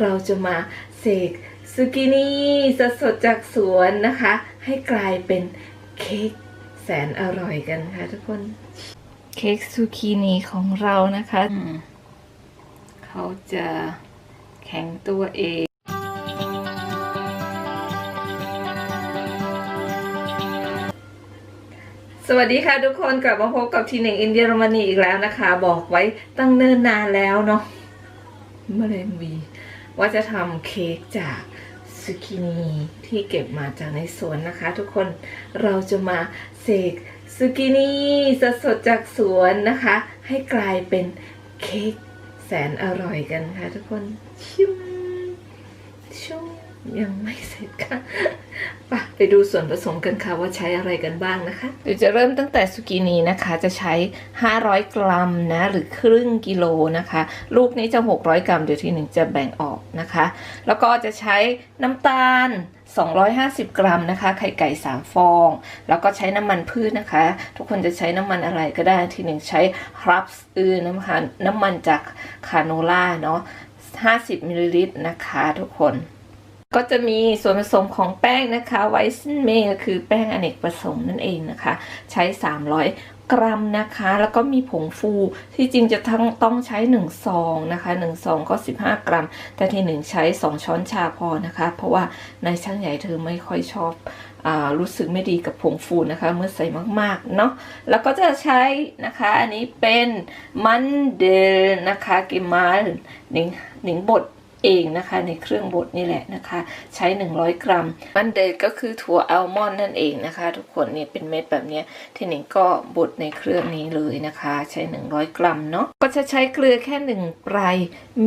เราจะมาเสกซูกินีสดๆจากสวนนะคะ ให้กลายเป็นเค้กแสนอร่อยกันค่ะทุกคน เค้กซูกินีของเรานะคะอืมเขาจะแข็งตัวเองสวัสดีค่ะทุกคนกลับมาพบกับทีหนึ่งอินเดียรมนีอีกแล้วนะคะ บอกไว้ตั้งเนิ่นนานแล้วเนาะมะเร็ง ว่าจะทำเค้กจากซูกินีที่เก็บมาจากในสวนนะคะ ทุกคนเราจะมาเสกซูกินีสดๆจากสวนนะคะ ให้กลายเป็นเค้กแสนอร่อยกันค่ะทุกคนชิมชุ่ม ยังไม่เสร็จค่ะไปไปดูส่วนผสมกันค่ะว่าใช้อะไรกันบ้างนะคะ เดี๋ยวจะเริ่มตั้งแต่สุกินีนะคะ จะใช้ 500 กรัมนะหรือครึ่งกิโลนะคะ ลูกนี้จะ 600 กรัมเดี๋ยวทีหนึ่งจะแบ่งออกนะคะ แล้วก็จะใช้น้ำตาล 250 กรัมนะคะ ไข่ไก่ 3 ฟอง แล้วก็ใช้น้ำมันพืชนะคะ ทุกคนจะใช้น้ำมันอะไรก็ได้ทีหนึ่งใช้ฮรัปส์อือน้ำมันน้ำมันจากคาโนล่าเนาะ50มิลลิลิตรนะคะทุกคน ก็จะมีส่วนผสมของแป้งนะคะไวซ์เมก็คือแป้งอเนกประสงค์นั่นเองนะคะ ใช้ 300 กรัมนะคะ แล้วก็มีผงฟูที่จริงจะทั้งต้องใช้1ซองนะคะ1ซองก็ 15 กรัม แต่ที่ 1 ใช้ 2 ช้อนชาพอนะคะ เพราะว่าในช่างใหญ่เธอไม่ค่อยชอบอารู้สึกไม่ดีกับผงฟูนะคะ เมื่อใส่มากๆเนาะแล้วก็จะใช้นะคะอันนี้เป็นมันเดลนะคะกิมาลหนิงหนิงบด เองนะคะในเครื่องบดนี่แหละนะคะ ใช้ 100 กรัม มันเดดก็คือถั่วอัลมอนด์นั่นเองนะคะ ทุกคนนี่เป็นเม็ดแบบนี้ทีหนี้ก็บดในเครื่องนี้เลยนะคะ ใช้ 100 กรัมเนาะก็จะใช้เกลือแค่หนึ่งปลาย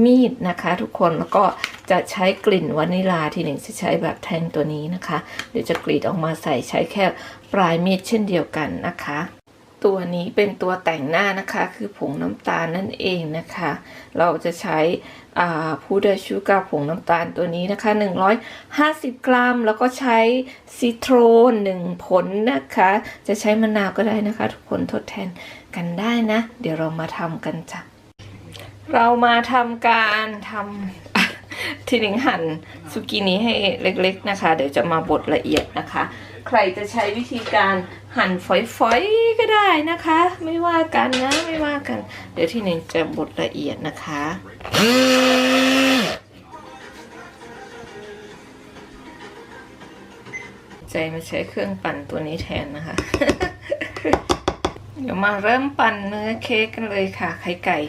มีดนะคะ ทุกคนแล้วก็จะใช้กลิ่นวานิลาทีหนึ่งจะใช้แบบแท่งตัวนี้นะคะเดี๋ยวจะกรีดออกมาใส่ใช้แค่ปลายมีดเช่นเดียวกันนะคะ ตัวนี้เป็นตัวแต่งหน้านะคะ คือผงน้ำตาลนั่นเองนะคะ เราจะใช้พูดชูการผงน้ำตาลตัวนี้นะคะ 150 กรัม แล้วก็ใช้ซิโตรนหนึ่งผลนะคะ จะใช้มะนาวก็ได้นะคะ ทุกคนทดแทนกันได้นะ เดี๋ยวเรามาทำกันจ้ะ เรามาทำการทำทีนึงหั่นสุกินี้ให้เล็กๆนะคะ เดี๋ยวจะมาบดละเอียดนะคะ ใครจะใช้วิธีการ หั่นฝอยๆก็ได้นะคะ ไม่ว่ากันนะไม่ว่ากัน เดี๋ยวที่หนึ่งจะบดละเอียดนะคะใจมาใช้เครื่องปั่นตัวนี้แทนนะคะ เดี๋ยวมาเริ่มปั่นเนื้อเค้กกันเลยค่ะ ไข่ไก่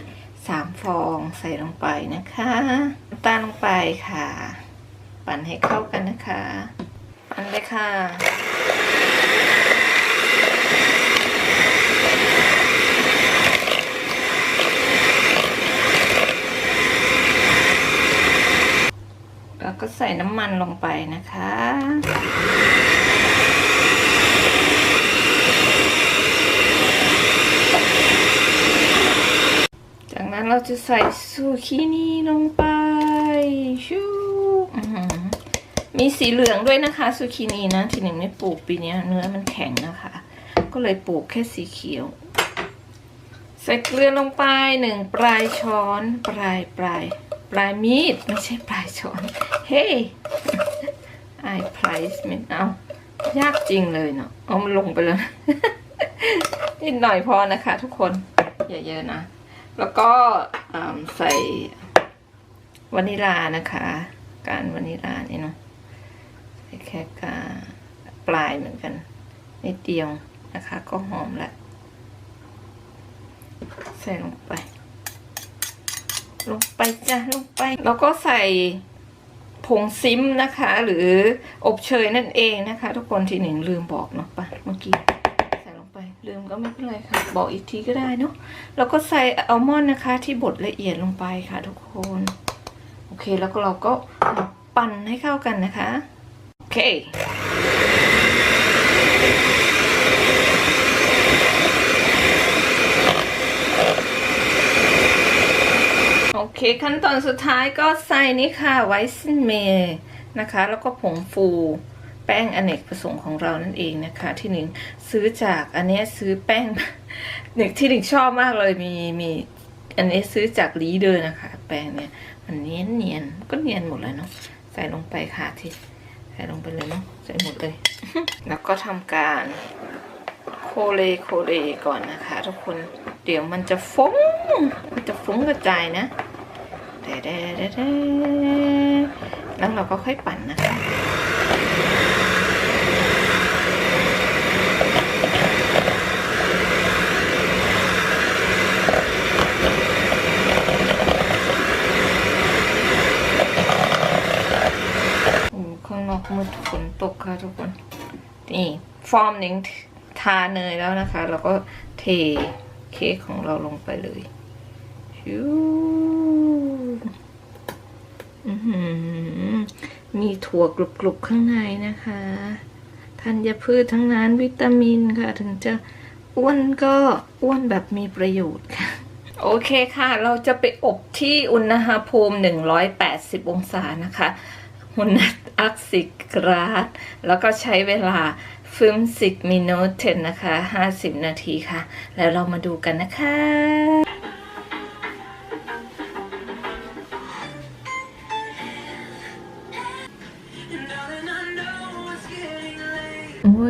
สามฟองใส่ลงไปนะคะน้ำตาลลงไปค่ะ ปั่นให้เข้ากันนะคะ ปั่นเลยค่ะ แล้วก็ใส่น้ำมันลงไปนะคะ จากนั้นเราจะใส่ซูกินี่ลงไปชูมีสีเหลืองด้วยนะคะซูกินี่นะ ทีหนึ่งไม่ปลูกปีนี้เนื้อมันแข็งนะคะ ก็เลยปลูกแค่สีเขียว ใส่เกลือลงไปหนึ่งปลายช้อน ปลายปลายปลายมีดไม่ใช่ปลายช้อน เฮ้ไอพลส์มินเอายากจริงเลยเนาะเอามันลงไปเลยนิดหน่อยพอนะคะ ทุกคนอย่าเยอะนะ แล้วก็ใส่วานิลานะคะ การวานิลานี่เนาะใส่แค่กาปลายเหมือนกันนิดเดียว นะคะ ก็หอมละใส่ลงไป ลงไปจ้ะลงไป แล้วก็ใส่ผงซิมนะคะ หรืออบเชยนั่นเองนะคะ ทุกคนทีหนึ่งลืมบอกเนาะปะเมื่อกี้ใส่ลงไปลืมก็ไม่เป็นไรค่ะ บอกอีกทีก็ได้เนาะแล้วก็ใส่อัลมอนด์นะคะ ที่บดละเอียดลงไปค่ะ ทุกคน โอเคแล้วก็เราก็ปั่นให้เข้ากันนะคะ โอเค เคขั้นตอนสุดท้ายก็ใส่นี่ค่ะไวซ์เมย์นะคะ แล้วก็ผงฟูแป้งอเนกประสงค์ของเรานั่นเองนะคะ ที่หนึ่งซื้อจากอันนี้ซื้อแป้งหนึ่งที่หนึ่งชอบมากเลยมีมีอันนี้ซื้อจากลีเดอร์นะคะ แป้งเนี่ยมันเนียนเนียนก็เนียนหมดเลยเนาะใส่ลงไปค่ะที่ใส่ลงไปเลยเนาะใส่หมดเลย แล้วก็ทำการโคเลโคเลก่อนนะคะ ทุกคนเดี๋ยวมันจะฟุ้งมันจะฟุ้งกระจายนะ แต่แต่แต่แล้วเราก็ค่อยปั่นนะคะโอ้ข้างนอกมืดฝนตกค่ะทุกคน นี่ ฟอร์มหนิงทาเนยแล้วนะคะ แล้วก็เทเค้กของเราลงไปเลยชิว มีถั่วกรุบๆข้างในนะคะธัญพืชทั้งนั้นวิตามินค่ะ ถึงจะอ้วนก็อ้วนแบบมีประโยชน์ค่ะ โอเคค่ะ เราจะไปอบที่อุณหภูมิ 180 องศานะคะหุนัดอักสิกราดแล้วก็ใช้เวลาฟิมสิกมิโนเทนนะคะ 50 นาทีค่ะ แล้วเรามาดูกันนะคะ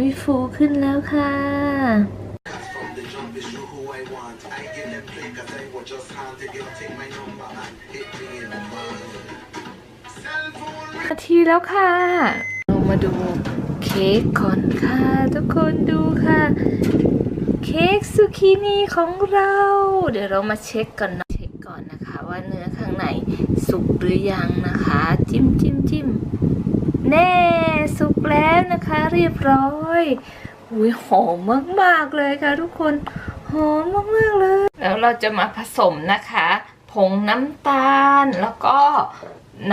ยฟูขึ้นแล้วค่ะ นาทีแล้วค่ะเรามาดูเค้กก่อนค่ะ ทุกคนดูค่ะ เค้กซูกินีของเรา เดี๋ยวเรามาเช็คก่อนนะเช็คก่อนนะคะว่าเนื้อข้างในสุกหรือยังนะคะ จิ้มจิ้มจิ้มแน่สุกแล้ว นะคะเรียบร้อยอุ้ยหอมมากๆเลยค่ะทุกคนหอมมากๆเลย แล้วเราจะมาผสมนะคะ ผงน้ำตาลแล้วก็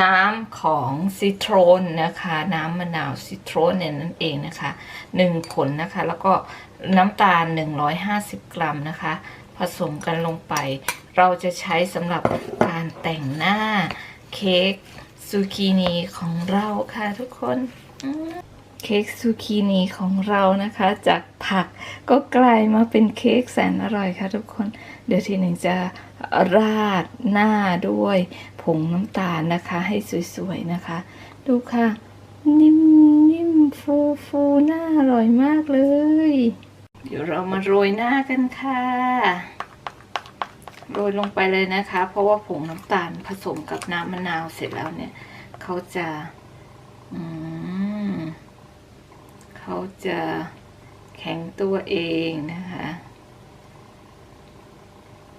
น้ำของซิโตรนนะคะ น้ำมะนาวซิโตรนเนี่ยนั่นเองนะคะหนึ่งผลนะคะ แล้วก็น้ำตาล 150 กรัมนะคะ ผสมกันลงไป เราจะใช้สำหรับการแต่งหน้าเค้กซูกินีของเราค่ะทุกคน เค้กซูกินีของเรานะคะ จากผักก็กลายมาเป็นเค้กแสนอร่อยค่ะทุกคน เดี๋ยวทีหนึ่งจะราดหน้าด้วยผงน้ำตาลนะคะ ให้สวยๆนะคะ ดูค่ะ นิ่มๆฟูฟูๆหน้าอร่อยมากเลย เดี๋ยวเรามาโรยหน้ากันค่ะ โรยลงไปเลยนะคะ เพราะว่าผงน้ำตาลผสมกับน้ำมะนาวเสร็จแล้วเนี่ย เขาจะ อืม เขาจะแข็งตัวเองนะคะ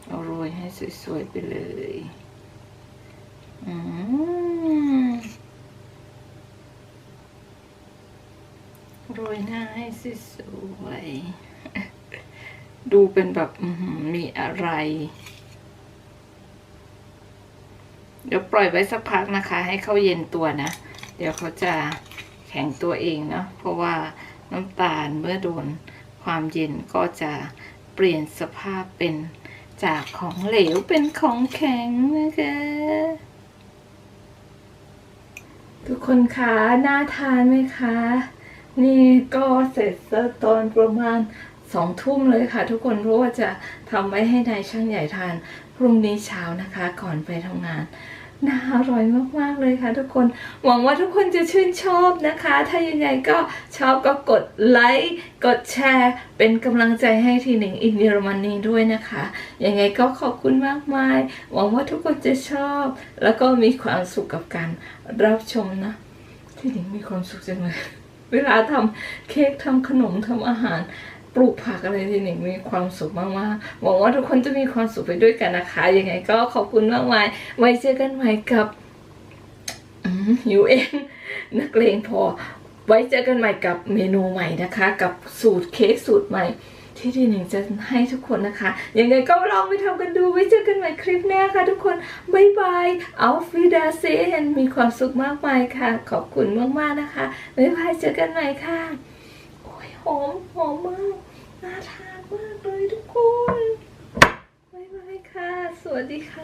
เอาโรยให้สวยๆไปเลยอืมโรยหน้าให้สวยๆดูเป็นแบบมีอะไรเดี๋ยวปล่อยไว้สักพักนะคะ ให้เขาเย็นตัวนะ เดี๋ยวเขาจะ แข็งตัวเองเนาะเพราะว่าน้ำตาลเมื่อโดนความเย็นก็จะเปลี่ยนสภาพเป็นจากของเหลวเป็นของแข็งนะคะทุกคนคะน่าทานไหมคะ นี่ก็เสร็จตอนประมาณสองทุ่มเลยค่ะ ทุกคนเพราะว่าจะทำไว้ให้นายช่างใหญ่ทานพรุ่งนี้เช้านะคะ ก่อนไปทำงาน น่าอร่อยมากๆเลยค่ะทุกคน หวังว่าทุกคนจะชื่นชอบนะคะ ถ้ายังไงก็ชอบก็กดไลค์กดแชร์ เป็นกำลังใจให้ทีหนึ่งอินเยอรมนีด้วยนะคะ ยังไงก็ขอบคุณมากมาย หวังว่าทุกคนจะชอบ แล้วก็มีความสุขกับการรับชมนะที่หนิงมีความสุขจังเลยเวลาทำเค้กทำขนมทำอาหาร ปลูกผักอะไรที่หนิงมีความสุขมากๆหวังว่าทุกคนจะมีความสุขไปด้วยกันนะคะ ยังไงก็ขอบคุณมากมาย ไว้เจอกันใหม่กับอืมหิวเองนักเลงพอ ไว้เจอกันใหม่กับเมนูใหม่นะคะ กับสูตรเค้กสูตรใหม่ที่ที่หนึ่งจะให้ทุกคนนะคะ ยังไงก็ลองไปทำกันดู ไว้เจอกันใหม่คลิปหน้าค่ะทุกคนบายบาย เอาฟิดาเซนมีความสุขมากมายค่ะ ขอบคุณมากๆนะคะบายบาย เจอกันใหม่ค่ะ หอมหอมมากน่าทานมากเลยทุกคนบายบายค่ะ สวัสดีค่ะ